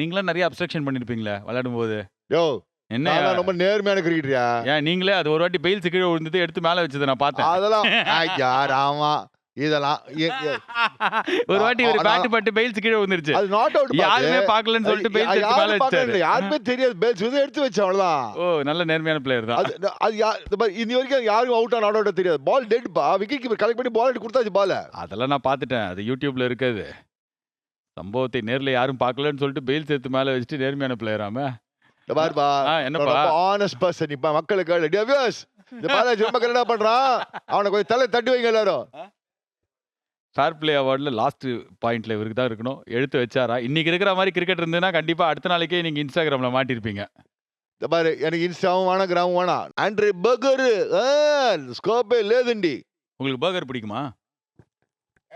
நீங்களும் நிறைய அப்ஸ்ட்ரக்ஷன் பண்ணிருப்பீங்களே விளையாடும் போது யோ என்ன? நான் ரொம்ப நேர்மையான கிரிக்கெட்டரியா ஏன் நீங்களே அது ஒரு வாட்டி பெயில்ஸ் கீழே விழுந்தது எடுத்து மேல வச்சதை நான் பார்த்தேன். அதெல்லாம் ஐயா ராமா இதெல்லாம் ஒரு வாட்டி ஒரு. பேட் பட்டு பெயில்ஸ் கீழே விழுந்துருச்சு. அது நாட் அவுட் யாருமே பார்க்கலன்னு சொல்லிட்டு பெயில்ஸ் எடுத்து மேல வச்சாரு. யாருமே தெரியாது. பேல்ஸ் வந்து எடுத்து வச்சேன் அவ்வளவுதான். ஓ நல்ல நேர்மையான பிளேயர் தான். அது இன்னி வரைக்கும் யாரும் அவுட் நாட் அவுட் தெரியாது. பால் டெட் பா. விக்கெட் கீப்பர் கலெக்ட் பண்ணி பால் எடுத்து கொடுத்தாச்சு பால் அதெல்லாம் நான் பார்த்துட்டேன். அது யூடியூப்ல இருக்குது. சம்பவத்தை நேர்ல யாரும் பார்க்கலன்னு சொல்லிட்டு பெயில்ஸ் எடுத்து மேல வச்சுட்டு நேர்மையான பிளேயராம பாருப்பா ஆ, என்னப்பா? ஆனஸ்ட் பர்சன் இப்ப மக்களுக்கு இந்த பாலாஜி என்ன பண்றான். அவனை கொஞ்சம் தலை தட்டி வைங்க எல்லாரும். ஃபேர் பிளே அவார்ட்ல லாஸ்ட் பாயிண்ட்ல இவருக்கு தான் இருக்கணும். எடுத்து வச்சாரா? இன்னைக்கு இருக்கிற மாதிரி கிரிக்கெட் இருந்ததுன்னா கண்டிப்பா அடுத்த நாளைக்கே நீங்க இன்ஸ்டாகிராம்ல மாட்டிருப்பீங்க. இந்த பாரு எனக்கு இன்ஸ்டாவும் வேணாம் கிராமம் வேணாம். ஆண்ட்ரே பர்கரு ஸ்கோப்பே லேதுண்டி உங்களுக்கு பர்கர் பிடிக்குமா?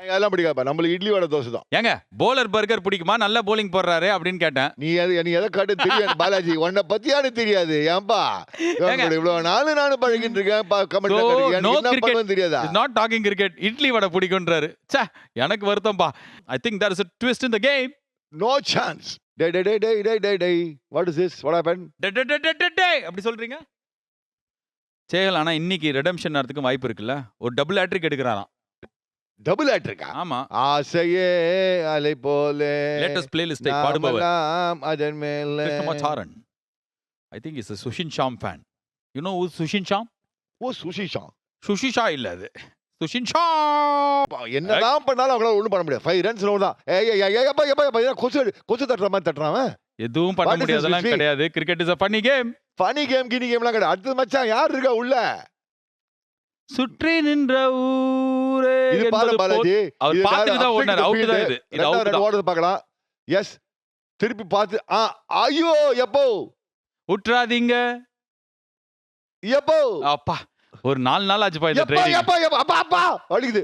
அதெல்லாம் பிடிக்காப்பா நம்மளுக்கு இட்லி வடை தோசை தான். ஏங்க போலர் பர்கர் பிடிக்குமா? நல்ல போலிங் போடுறாரு அப்படின்னு கேட்டேன். நீ எது நீ எதை காட்டு தெரியாது பாலாஜி? உன்னை பத்தி எனக்கு தெரியாது? ஏன்பா. இவ்வளவு நாலு நானும் பழகிட்டு இருக்கேன். தெரியாதா? Not talking cricket idli vada பிடிக்கும்ன்றாரு. ச்சே எனக்கு வருத்தம்பா. I think there is twist in the game. No chance டே டே டே டே டே டே டே what is this what happen டே, டே, டே, டே, டே, அப்படி சொல்றீங்க? சேகல் ஆனா இன்னைக்கு ரெடம்ஷன் நேரத்துக்கும் வாய்ப்பு இருக்குல்ல? ஒரு டபுள் ஹேட்ரிக் எடுக்கிறாராம். டபுள் ஆட் இருக்கா? ஆமா. ஆசையே அலை போலே. லேட்டஸ்ட் பிளேலிஸ்டை பாடுபவர். அதன் மேலே. Krishnamacharan I think is Sushin Shyam fan you know Sushin Shyam oh sushi Shah இல்ல அது. சுஷின் ஷா என்னதான் பண்ணாலும் அவங்களால ஒண்ணும் பண்ண முடியாது. ஃபைவ் ரன்ஸ் தான். ஏய் ஏய் ஏய் எப்பா எப்பா என்ன கொசு கொசு தட்டுற மாதிரி தட்டுறான் எதுவும் பண்ண Sushi? கிடையாது. Cricket is a funny game funny game Guinea கேம்லாம் கிடையாது. அடுத்தது மச்சான் யார் இருக்கா உள்ள? சுற்றி நின்ற இது பாரு பாலாஜி அவர் பார்த்துட்டு தான் ஓடினார். அவுட். தான் இது இது ரெண்டாவது அவுட் ரெண்டு தான். ஓடுறது பார்க்கலாம். எஸ் திருப்பி பார்த்து ஆ ஐயோ எப்போ? விட்டுறாதீங்க எப்போ? அப்பா ஒரு நாலு நாள் ஆச்சுப்பா இந்த ட்ரைனிங் எப்பா அப்பா அப்பா வலிக்குது.